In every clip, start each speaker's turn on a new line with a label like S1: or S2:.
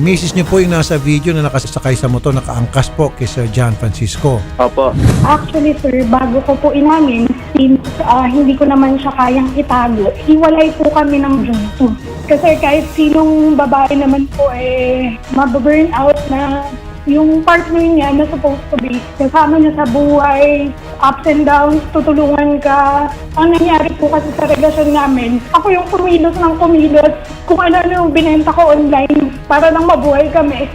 S1: Misis niyo po yung nasa video na nakasakay sa motor, nakaangkas po kay Sir John Francisco.
S2: Opo.
S3: Actually, sir, bago ko po inamin, since ah, hindi ko naman siya kayang itago, hiwalay po kami ng June 2. Kasi kahit sinong babae naman po, eh, mababurn out na yung partner niya na supposed to be kasama niya sa buhay, ups and downs, tutulungan ka. Ang nangyari po kasi sa relasyon namin, ako yung kumilos ng kumilos kung ano-ano yung binenta ko online para lang mabuhay kami.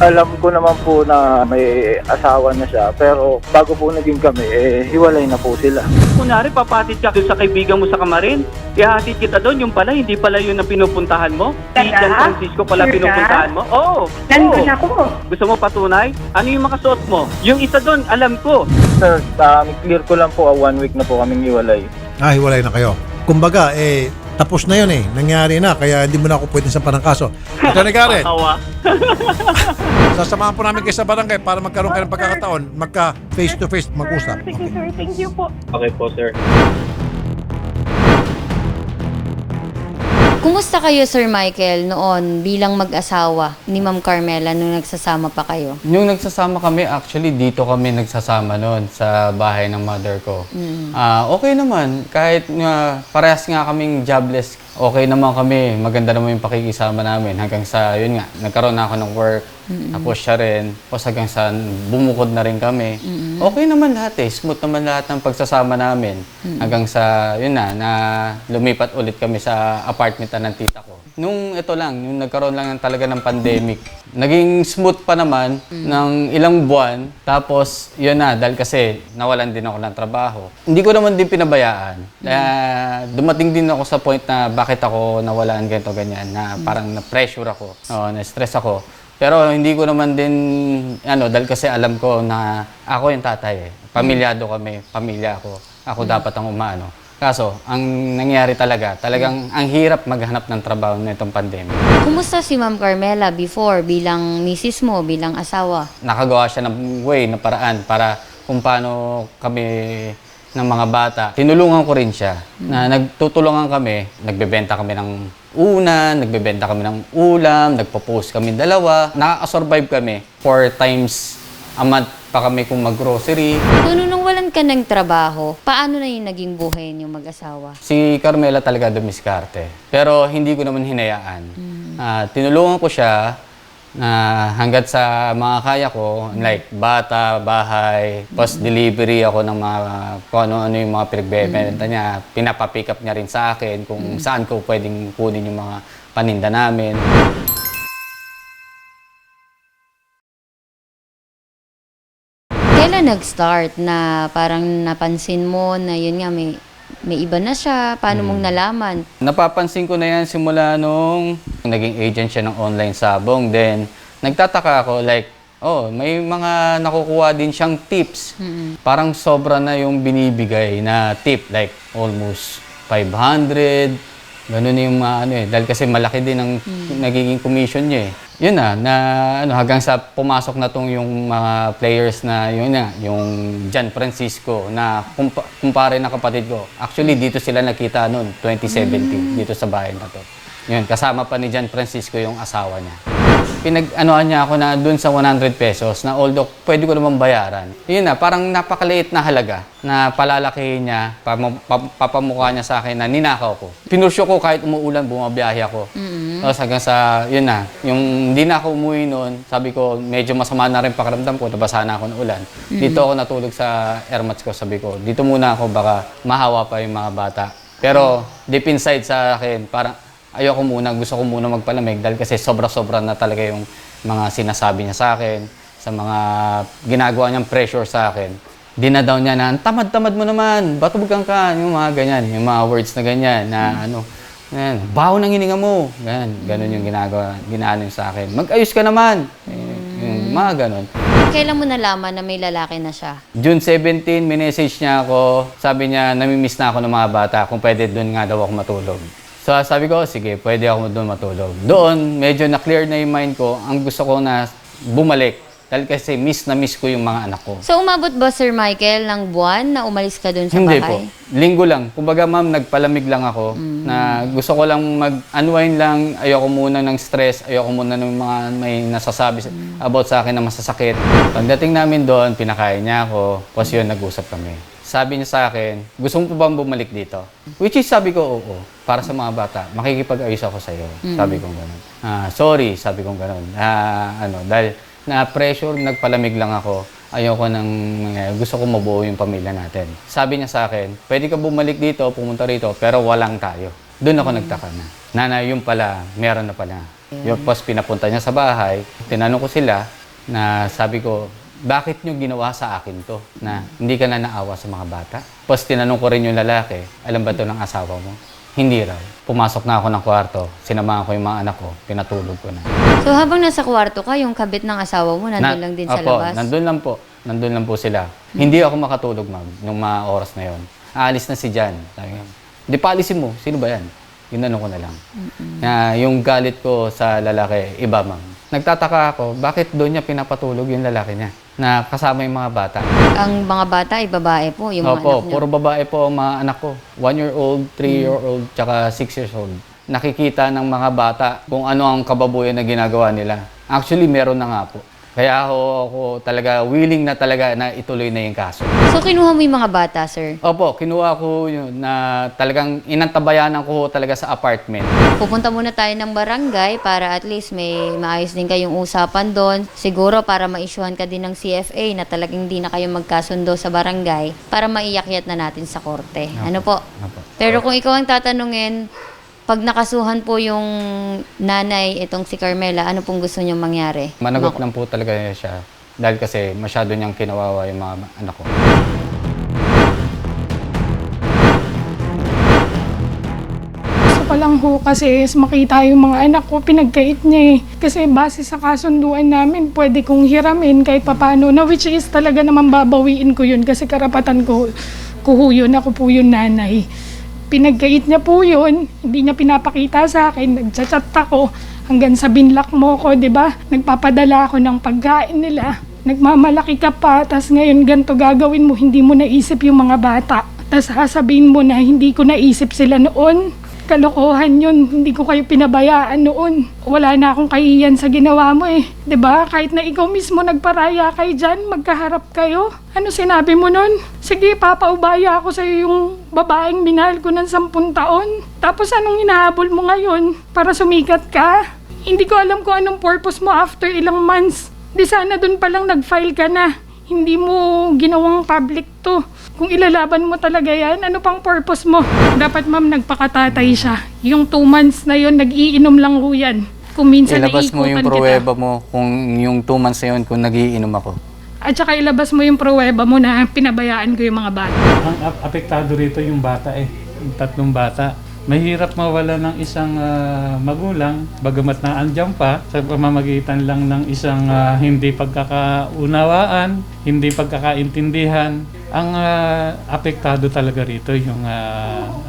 S2: Alam ko naman po na may asawa na siya, pero bago po naging kami, eh, hiwalay na po sila.
S4: Kunwari, papatid ka sa kaibigan mo sa kamarin. Ihahatid kita doon, yung pala, hindi pala yun ang pinupuntahan mo. Si? San Francisco pala
S3: Sure ka?
S4: pinupuntahan mo. Oo.
S3: Nandun
S4: oo.
S3: ako.
S4: Gusto mo patunay? Ano yung makasuot mo? Yung isa doon, alam ko.
S2: Sir, um, clear ko lang po, ah, one week na po kaming hiwalay.
S1: Ah, hiwalay na kayo. Kumbaga, eh, tapos na yun eh. Nangyari na, kaya hindi mo na ako pwede sa parang kaso. Attorney Garrett,
S4: Awa.
S1: sasamahan po namin kayo sa barangay para magkaroon kayo ng pagkakataon, magka face-to-face mag-usap.
S3: Sige,
S1: Okay.
S3: sir. Thank you po.
S2: Okay po, sir.
S5: Kumusta kayo, Sir Michael, noon bilang mag-asawa ni Ma'am Carmela nung nagsasama pa kayo?
S6: Yung nagsasama kami, actually dito kami nagsasama noon sa bahay ng mother ko. Ah, okay naman, kahit nga parehas nga kaming jobless, okay naman kami. Maganda naman yung pakikisama namin hanggang sa, yun nga, nagkaroon na ako ng work. Tapos siya rin. Tapos hanggang sa bumukod na rin kami. Okay naman lahat eh. Smooth naman lahat ng pagsasama namin. Hanggang sa, yun na, na lumipat ulit kami sa apartment ng tita ko. Nung ito lang, yung nagkaroon lang ng talaga ng pandemic, naging smooth pa naman ng ilang buwan. Tapos, yun na, dahil kasi nawalan din ako ng trabaho. Hindi ko naman din pinabayaan. Kaya dumating din ako sa point na bakit ako nawalan ganito ganyan, na parang na-pressure ako, Oo, na-stress ako. Pero hindi ko naman din, ano, dahil kasi alam ko na ako yung tatay eh. Pamilyado kami, pamilya ako. Ako dapat ang umano. Kaso, ang nangyari talaga, talagang ang hirap maghanap ng trabaho nitong pandemic.
S5: Kumusta si Ma'am Carmela before bilang misis mo, bilang asawa?
S6: Nakagawa siya ng way, na paraan para kung paano kami ng mga bata. Tinulungan ko rin siya na nagtutulungan kami, nagbebenta kami ng unan, nagbebenta kami ng ulam, nagpo-post kami dalawa. Nakaka-survive kami four times a month pa kami kung mag-grocery.
S5: So, nung walan ka ng trabaho, paano na yung naging buhay niyo mag-asawa?
S6: Si Carmela talaga dumiskarte. Pero hindi ko naman hinayaan. Ah, tinulungan ko siya na hanggat sa mga kaya ko, like bata, bahay, post delivery ako ng mga kung ano-ano yung mga pinagbebenta niya. Pinapapick up niya rin sa akin kung saan ko pwedeng kunin yung mga paninda namin.
S5: Nag-start na parang napansin mo na yun nga may may iba na siya? Paano mong nalaman?
S6: Napapansin ko na yan simula nung naging agent siya ng online sabong. Then, nagtataka ako like, oh, may mga nakukuha din siyang tips. Parang sobra na yung binibigay na tip. Like, almost 500. Ganun yung mga ano eh. Dahil kasi malaki din ang nagiging commission niya eh. Yun na, na ano, hanggang sa pumasok na tong yung mga players na yun na, yung Jan Francisco na kumpa, kumpare na kapatid ko. Actually, dito sila nakita noon, 2017, dito sa bahay na to. Yun, kasama pa ni Jan Francisco yung asawa niya. Pinag-anoan niya ako na dun sa 100 pesos na although pwede ko naman bayaran. Yun na, parang napakaliit na halaga na palalakihin niya, pam- pam- papamukha niya sa akin na ninakaw ko. Pinursyo ko kahit umuulan, bumabiyahe ako. Tapos hanggang sa, yun na, yung hindi na ako umuwi noon, sabi ko, medyo masama na rin pakiramdam ko, nabasa na ako ng ulan. Dito ako natulog sa airmats ko, sabi ko, dito muna ako, baka mahawa pa yung mga bata. Pero deep inside sa akin, parang ayoko muna, gusto ko muna magpalamig dahil kasi sobra-sobra na talaga yung mga sinasabi niya sa akin, sa mga ginagawa niyang pressure sa akin. Dinadaw niya na, "Ang tamad-tamad mo naman, batugan ka, yung mga ganyan, yung mga words na ganyan, na ano, yan, baho ng hininga mo, ganyan, ganun yung ginagawa, ginaano sa akin. Mag-ayos ka naman, eh, yung mga ganun.
S5: Kailan mo nalaman na may lalaki na siya?
S6: June 17, minessage niya ako. Sabi niya, namimiss na ako ng mga bata. Kung pwede, doon nga daw ako matulog. So sabi ko, sige, pwede ako doon matulog. Doon, medyo na-clear na yung mind ko. Ang gusto ko na bumalik Dahil kasi miss na miss ko yung mga anak ko.
S5: So, umabot ba, Sir Michael, ng buwan na umalis ka dun sa
S6: Hindi
S5: bahay?
S6: po. Linggo lang. Kumbaga ma'am, nagpalamig lang ako na gusto ko lang mag-unwind lang. Ayoko muna ng stress. Ayoko muna ng mga may nasasabi sa- about sa akin na masasakit. Pagdating namin doon, pinakain niya ako. Tapos yun, nag-usap kami. Sabi niya sa akin, gusto mo pa bang bumalik dito? Which is sabi ko, oo. Para sa mga bata, makikipag-ayos ako sa iyo. Sabi ko gano'n. Ah, sorry, sabi ko gano'n. Ah, ano, dahil na-pressure, nagpalamig lang ako. Ayoko nang mangyayari. Gusto ko mabuo yung pamilya natin. Sabi niya sa akin, pwede ka bumalik dito, pumunta rito, pero walang tayo. Doon ako nagtaka na. Nanay, yung pala, meron na pala. Yung pas pinapunta niya sa bahay, tinanong ko sila na sabi ko, bakit nyo ginawa sa akin to? Na hindi ka na naawa sa mga bata? Tapos tinanong ko rin yung lalaki, alam ba to ng asawa mo? Hindi raw. Pumasok na ako ng kwarto, sinamahan ko yung mga anak ko, pinatulog ko na.
S5: So, habang nasa kwarto ka, yung kabit ng asawa mo, nandun lang din sa
S6: Opo,
S5: labas?
S6: nandun lang po. Nandun lang po sila. Hindi ako makatulog, ma'am, nung mga oras na yon. Aalis na si Jan. Sabi niya, Di pa alisin mo. Sino ba yan? Ginano ko na lang. Na yung galit ko sa lalaki, iba, ma'am. Nagtataka ako, bakit doon niya pinapatulog yung lalaki niya? Na kasama yung mga bata.
S5: Ang mga bata ay babae po, yung mga
S6: Opo,
S5: anak niyo.
S6: puro babae po ang mga anak ko. One year old, three year old, tsaka six years old. Nakikita ng mga bata kung ano ang kababuyan na ginagawa nila. Actually, meron na nga po. Kaya ako, ako talaga willing na talaga na ituloy na yung kaso.
S5: So, kinuha mo yung mga bata, sir?
S6: Opo, kinuha ko yun na talagang inantabayanan ko talaga sa apartment.
S5: Pupunta muna tayo ng barangay para at least may maayos din kayong usapan doon. Siguro para ma-issuehan ka din ng CFA na talagang di na kayo magkasundo sa barangay para maiyakyat na natin sa korte. Ano po?
S6: Opo.
S5: Pero kung ikaw ang tatanungin, pag nakasuhan po yung nanay, itong si Carmela, ano pong gusto niyong mangyari?
S6: Managot lang po talaga siya. Dahil kasi masyado niyang kinawawa yung mga anak ko.
S7: Gusto ko lang ho kasi is makita yung mga anak ko, pinagkait niya eh. Kasi base sa kasunduan namin, pwede kong hiramin kahit papano na which is talaga naman babawiin ko yun kasi karapatan ko, ko ho yun, ako po yung nanay. Pinagkait niya po yun, hindi niya pinapakita sa akin, nagchat-chat ako hanggang sa binlock mo ko, di ba? Nagpapadala ako ng pagkain nila. Nagmamalaki ka pa, tas ngayon ganto gagawin mo, hindi mo naisip yung mga bata. Tas sasabihin mo na hindi ko naisip sila noon. Kalokohan yun, hindi ko kayo pinabayaan noon. Wala na akong kahiyan sa ginawa mo eh. ba? Kahit na ikaw mismo nagparaya kay dyan, magkaharap kayo. Ano sinabi mo nun? Sige, papaubaya ako sa yung babaeng minahal ko ng sampung taon. Tapos anong hinahabol mo ngayon para sumikat ka? Hindi ko alam kung anong purpose mo after ilang months. Di sana dun palang nag-file ka na. Hindi mo ginawang public to. Kung ilalaban mo talaga yan, ano pang purpose mo? Dapat ma'am, nagpakatatay siya. Yung two months na yon nag-iinom lang ho yan. Kung minsan
S6: Ilabas mo yung
S7: naiikutan
S6: pruweba mo kung yung two months na yun kung nagiinom ako.
S7: At saka ilabas mo yung pruweba mo na pinabayaan ko yung mga bata.
S8: Ang ap- apektado rito yung bata eh, yung tatlong bata. Mahirap mawala ng isang ah, magulang, bagamat na andyan pa, sa pamamagitan lang ng isang ah, hindi pagkakaunawaan, hindi pagkakaintindihan. Ang ah, apektado talaga rito yung,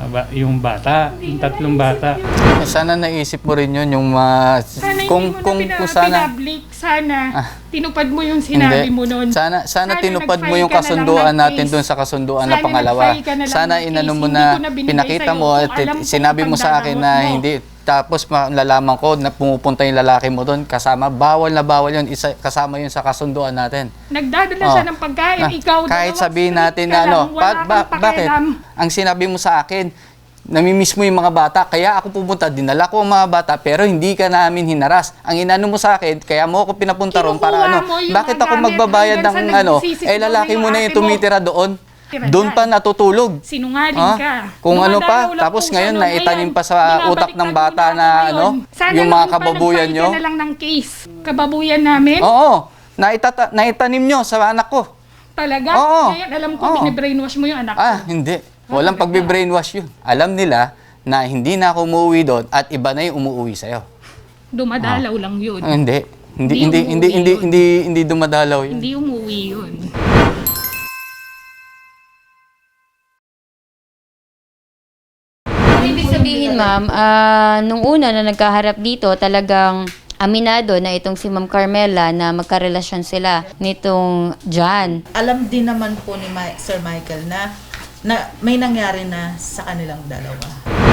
S8: ba- yung bata, yung tatlong bata.
S6: Eh, sana naisip mo rin yun yung mga...
S7: Sana
S6: kung,
S7: hindi mo
S6: kung,
S7: na pina-
S6: kung sana...
S7: pinablik. Sana
S6: Ah.
S7: tinupad mo yung sinabi
S6: Hindi.
S7: mo noon.
S6: Sana, sana,
S7: Sana
S6: tinupad mo yung
S7: na
S6: kasunduan
S7: ng
S6: natin doon sa kasunduan na
S7: Sana
S6: pangalawa.
S7: nag-file ka na
S6: Sana inano mo na,
S7: na
S6: pinakita mo at sinabi mo sa akin na
S7: mo.
S6: hindi tapos malalaman ko na pumupunta yung lalaki mo doon kasama bawal na bawal yun isa, kasama yun sa kasunduan natin.
S7: Nagdadala
S6: Oh.
S7: siya ng pagkain,
S6: Na,
S7: ikaw
S6: kahit sabihin natin na ano
S7: wala
S6: ba- bakit? ang sinabi mo sa akin namimiss mo yung mga bata kaya ako pupunta dinala ko ang mga bata pero hindi ka namin hinaras. Ang inano mo sa akin kaya mo ako pinapunta ron para
S7: Kinukuha
S6: ano bakit ako magbabayad ng ano eh lalaki
S7: mo
S6: na yung tumitira doon doon pa natutulog
S7: Sinungaling
S6: Ah,
S7: ka.
S6: Kung ano pa, tapos ngayon naitanim pa sa utak ng bata
S7: na
S6: ano,
S7: ngayon. Sana
S6: yung mga kababuyan nyo.
S7: ka na lang ng case. Kababuyan namin.
S6: Oo, naitata, naitanim nyo sa anak ko.
S7: Talaga?
S6: Oo.
S7: Kaya alam ko,
S6: Oo.
S7: binibrainwash mo yung anak ko.
S6: Ah, hindi. Walang pagbe-brainwash yun. Alam nila na hindi na ako umuwi doon at iba na yung umuwi sa'yo.
S7: Dumadalaw lang yun.
S6: Ah, hindi. Hindi,
S7: Hindi
S6: hindi,
S7: umuwi
S6: hindi, hindi,
S7: yun.
S6: hindi, hindi dumadalaw yun.
S7: Hindi umuwi yun.
S5: Ma'am, ah, nung una na nagkaharap dito, talagang aminado na itong si Ma'am Carmela na magkarelasyon sila nitong John.
S9: alam din naman po ni Ma- Sir Michael na, na may nangyari na sa kanilang dalawa.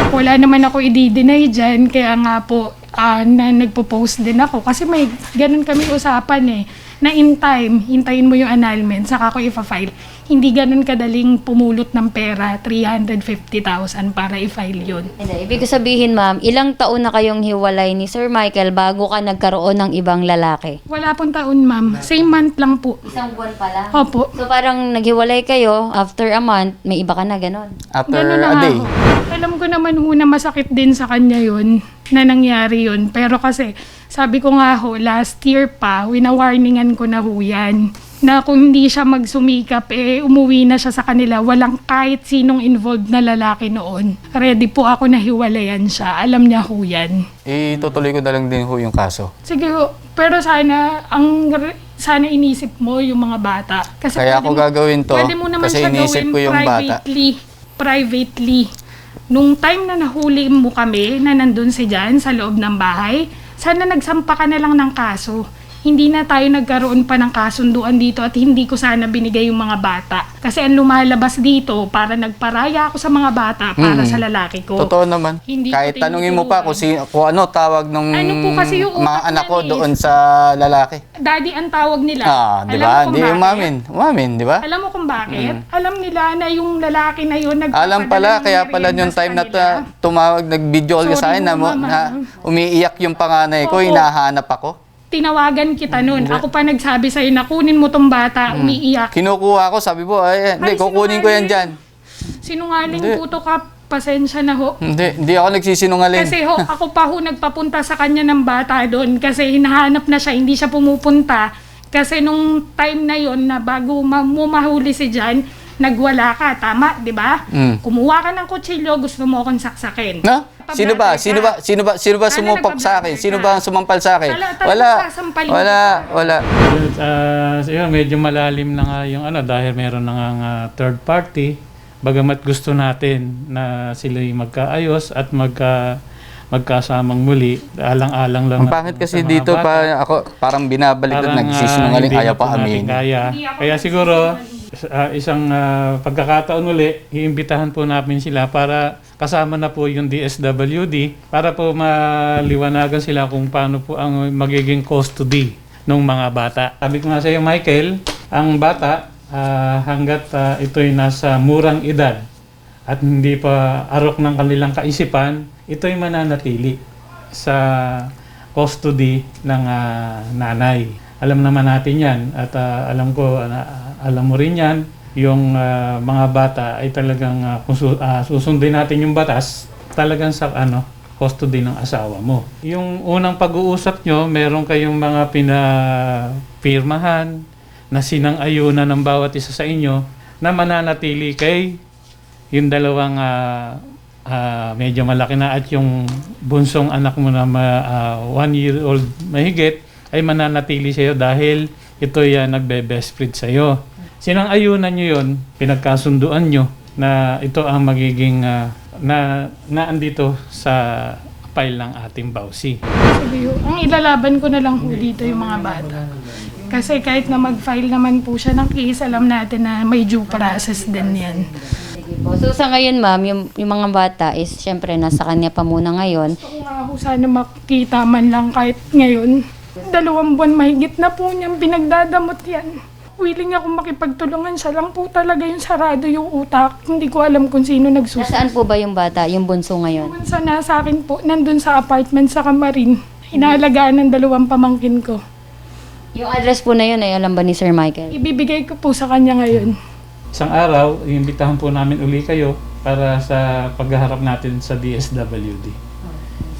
S7: Wala naman ako i-deny dyan, kaya nga po ah, na nagpo-post din ako. Kasi may ganun kami usapan eh, na in time, hintayin mo yung annulment, saka ko ipa-file. Hindi ganun kadaling pumulot ng pera, 350,000 para i-file yun.
S5: Ibig ko sabihin ma'am, ilang taon na kayong hiwalay ni Sir Michael bago ka nagkaroon ng ibang lalaki?
S7: Wala pong taon ma'am, same month lang po.
S5: Isang buwan pala.
S7: Opo.
S5: So parang naghiwalay kayo, after a month, may iba ka na ganon.
S6: After
S7: Ganun na
S6: a
S7: nga
S6: day.
S7: ho. Alam ko naman ho na masakit din sa kanya yun, na nangyari yun. Pero kasi, sabi ko nga ho, last year pa, winawarningan ko na ho yan. Na kung hindi siya magsumikap, eh, umuwi na siya sa kanila. Walang kahit sinong involved na lalaki noon. Ready po ako na hiwalayan siya. Alam niya ho yan.
S6: Itutuloy ko na lang din ho yung kaso.
S7: Sige ho, pero sana, ang sana inisip mo yung mga bata. Kasi
S6: Kaya ako
S7: mo-
S6: gagawin to,
S7: Pwede mo naman
S6: kasi
S7: siya
S6: inisip
S7: gawin
S6: ko yung bata.
S7: privately. Privately. Nung time na nahuli mo kami, na nandun si Jan sa loob ng bahay, sana nagsampa ka na lang ng kaso. Hindi na tayo nagkaroon pa ng kasunduan dito at hindi ko sana binigay yung mga bata. Kasi ang lumalabas dito, para nagparaya ako sa mga bata para
S6: Mm.
S7: sa lalaki ko.
S6: Totoo naman.
S7: Hindi
S6: Kahit tanungin mo pa kung, si, kung ano tawag ng
S7: Ano po kasi yung
S6: mga anak ko doon sa lalaki.
S7: Daddy ang tawag nila.
S6: Ah, di ba? Hindi
S7: bakit?
S6: umamin. Umamin, di ba?
S7: Alam mo kung bakit? Alam nila na yung lalaki na yun nagpapadala
S6: Alam pala, kaya pala yung time na tumawag, nag-video call ka sa akin na, na umiiyak yung panganay ko, hinahanap ako.
S7: Tinawagan kita nun. Ako pa nagsabi sa'yo na kunin mo tong bata,
S6: Hmm.
S7: umiiyak.
S6: Kinukuha ko, sabi mo, ay, hindi,
S7: Ay,
S6: kukunin ko yan
S7: sinungaling.
S6: dyan.
S7: Sinungaling
S6: Hindi.
S7: puto ka, pasensya na ho.
S6: Hindi, hindi ako nagsisinungaling.
S7: Kasi ho, ako pa ho nagpapunta sa kanya ng bata doon kasi hinahanap na siya, hindi siya pumupunta. Kasi nung time na yon na bago ma- mo mahuli si Jan, nagwala ka, tama, di ba?
S6: Mm.
S7: Kumuha ka ng kutsilyo, gusto mo akong saksakin.
S6: No? Sino ba? Sino ba? Sino ba? Sino ba
S7: Sana
S6: sumumpak sa akin? Sino ba ang sumampal sa akin? Wala.
S7: sasampalin
S6: Wala. Wala.
S8: Uh, yun, medyo malalim na nga yung ano dahil meron na nga nga third party. Bagamat gusto natin na sila magkaayos at magka magkasamang muli, alang-alang lang
S6: Ang pangit kasi dito
S8: bata.
S6: pa ako parang binabalik at
S8: Parang,
S6: nagsisinungaling
S8: ah,
S6: ayaw pa
S8: na po natin
S6: amin.
S8: Kaya. Kaya siguro, ah, isang ah, pagkakataon uli, iimbitahan po namin sila para kasama na po yung DSWD para po maliwanagan sila kung paano po ang magiging custody ng mga bata. Sabi ko nga sa iyo, Michael, ang bata ah, hanggat ah, ito'y nasa murang edad at hindi pa arok ng kanilang kaisipan, ito'y mananatili sa custody ng ah, nanay. Alam naman natin yan at ah, alam ko, ah, alam mo rin yan, yung ah, mga bata ay talagang ah, kung su- ah, susundin natin yung batas, talagang sa ano, custody ng asawa mo. Yung unang pag-uusap nyo, meron kayong mga pinapirmahan na sinang-ayunan ng bawat isa sa inyo na mananatili kay yung dalawang ah, ah, medyo malaki na at yung bunsong anak mo na ma, ah, one year old mahigit ay mananatili sa'yo dahil ito yan nagbe-best friend sa'yo. Sinang ayunan nyo yun, pinagkasunduan nyo na ito ang magiging ah, na naandito sa file ng ating bawsi.
S7: Sabi ho, ang ilalaban ko na lang ho dito yung mga bata. Kasi kahit na mag-file naman po siya ng case, alam natin na may due process din yan.
S5: So sa ngayon ma'am, yung, yung mga bata is syempre nasa kanya pa muna ngayon.
S7: Kung nga ho sana makita man lang kahit ngayon, dalawang buwan mahigit na po niyang pinagdadamot yan. Willing ako makipagtulungan siya lang po talaga yung sarado yung utak. Hindi ko alam kung sino nagsusunod.
S5: Nasaan po ba yung bata, yung bunso ngayon?
S7: Sa nasa akin po, nandun sa apartment sa Kamarin. Inaalagaan ng dalawang pamangkin ko.
S5: Yung address po na yun ay alam ba ni Sir Michael?
S7: Ibibigay ko po sa kanya ngayon.
S8: Isang araw, iimbitahan po namin uli kayo para sa paghaharap natin sa DSWD.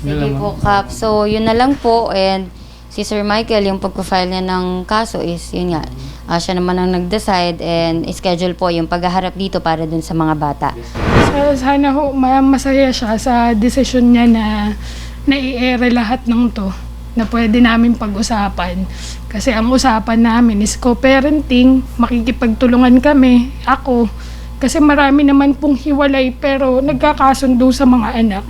S8: Yun
S5: Sige
S8: lang,
S5: po, Kap. So, yun na lang po. And si Sir Michael, yung pagpa-file niya ng kaso is, yun nga, ah, siya naman ang nag-decide and schedule po yung paghaharap dito para dun sa mga bata.
S7: Sa- Sana ho, ma- masaya siya sa desisyon niya na nai-ere lahat ng to na pwede namin pag-usapan. Kasi ang usapan namin is co-parenting, makikipagtulungan kami, ako. Kasi marami naman pong hiwalay pero nagkakasundo sa mga anak.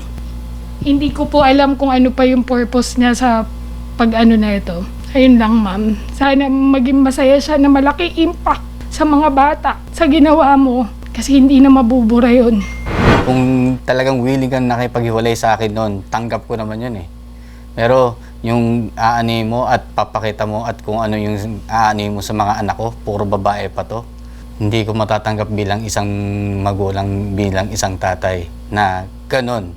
S7: Hindi ko po alam kung ano pa yung purpose niya sa pag ano na ito. Ayun lang ma'am. Sana maging masaya siya na malaki impact sa mga bata sa ginawa mo kasi hindi na mabubura yun.
S6: Kung talagang willing kang nakipaghiwalay sa akin noon, tanggap ko naman yun eh. Pero yung aani mo at papakita mo at kung ano yung aani mo sa mga anak ko, puro babae pa to. Hindi ko matatanggap bilang isang magulang, bilang isang tatay na ganon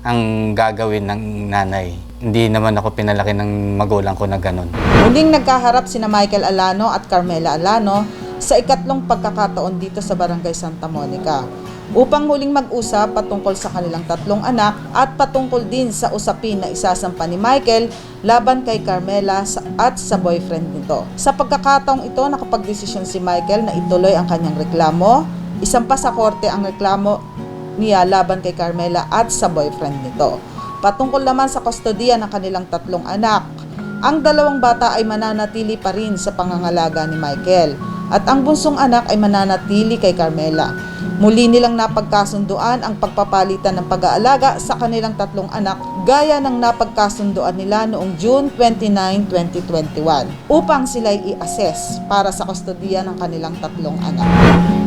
S6: ang gagawin ng nanay. Hindi naman ako pinalaki ng magulang ko na ganon.
S10: Muling nagkaharap sina Michael Alano at Carmela Alano sa ikatlong pagkakataon dito sa Barangay Santa Monica upang muling mag-usap patungkol sa kanilang tatlong anak at patungkol din sa usapin na isasampa ni Michael laban kay Carmela at sa boyfriend nito. Sa pagkakataong ito, nakapagdesisyon si Michael na ituloy ang kanyang reklamo. Isang pa sa korte ang reklamo niya laban kay Carmela at sa boyfriend nito. Patungkol naman sa kustodiya ng kanilang tatlong anak, ang dalawang bata ay mananatili pa rin sa pangangalaga ni Michael at ang bunsong anak ay mananatili kay Carmela. Muli nilang napagkasunduan ang pagpapalitan ng pag-aalaga sa kanilang tatlong anak gaya ng napagkasunduan nila noong June 29, 2021 upang sila i-assess para sa kustodiya ng kanilang tatlong anak.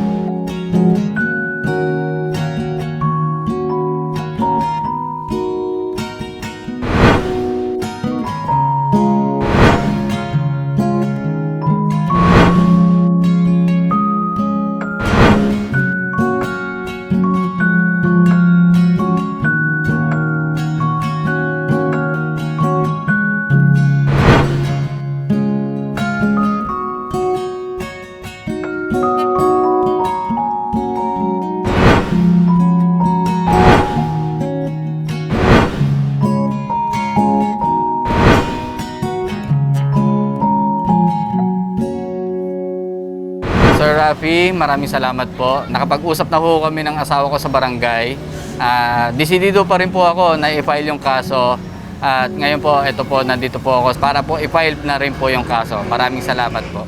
S6: Sir Rafi, maraming salamat po. Nakapag-usap na po kami ng asawa ko sa barangay. Ah, desidido pa rin po ako na i-file yung kaso. At ngayon po, ito po, nandito po ako para po i-file na rin po yung kaso. Maraming salamat po.